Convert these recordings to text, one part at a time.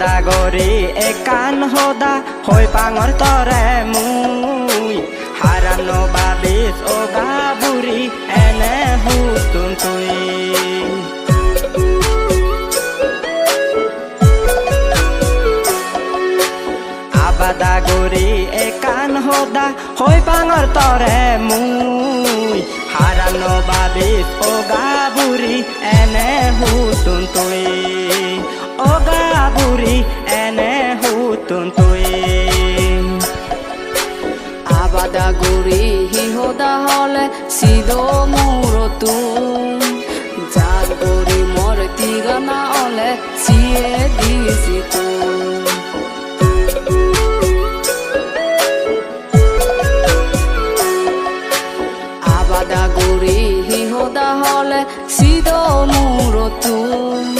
গৰি একান সদা, হৈ পাঙৰ তৰে মুই। হাৰানো বাবিছ অগা বুঢ়ী এনে হুতুন তুই। আবাদা গৰি একান সদা, হৈ পাঙৰ তৰে মুই। হাৰানো বাবিছ অগা হুতুন তুই। আবাদা গৰি সিহদা হলে চিদ মূৰতো যাৰ গৰি মোৰ ঠিকনা হলে চিয়ে দিছিতো আবাদা গৰি সিহদা হলে চিদ মূৰতো যাৰ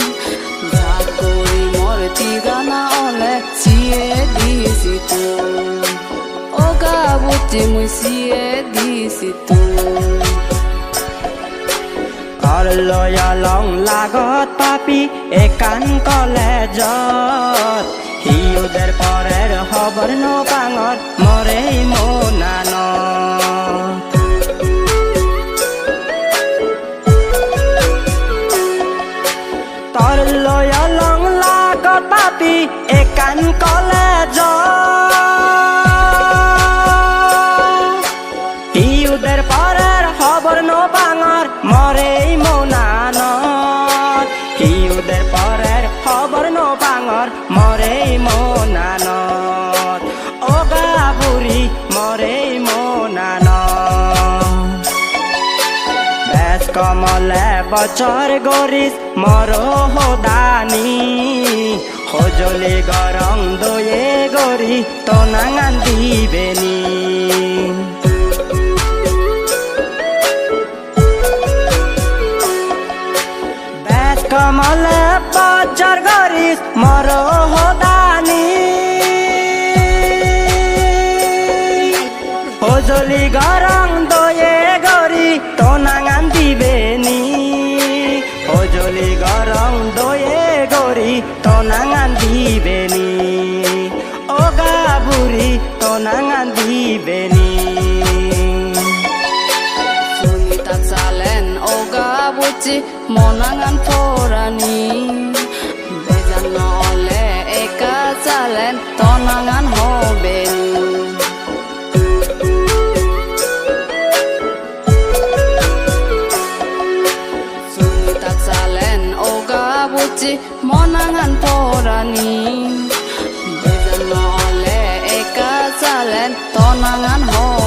অগা বুটি মই চিয়ে দিছিতো কৰলয়া লং লাগত পাপি একান কলেজত সিউদের পরের খবর নপাঙর মরে মোনান তর লয়া লং লাগত পাপি খবর নো বাঙর মরে মৌনান ইউদের পরের খবর নো বাঙর মরে মৌনান ওগা বুড়ি মরে মৌনান কমলে বছর গরিস মর হোদানি সজলি গরম দয়ে গরি তো নাঙান বেশ কমলে বছর গরিস মর হোদানি সজলি গরম দয়ে গরি তো নাঙান দিবেনি সজলি গরম দয়ে গরি তো নাঙান দিবেনি অগা বুড়ি তো নাঙান দিবেনি বুচি মনাঙান ফরানি। বেজান নহলে একা চালেন তনাঙান হবেন। সুনিতা চালেন অগা বুচি মনাঙান ফরানি। বেজান নহলে একা চালেন তনাঙান হবেন।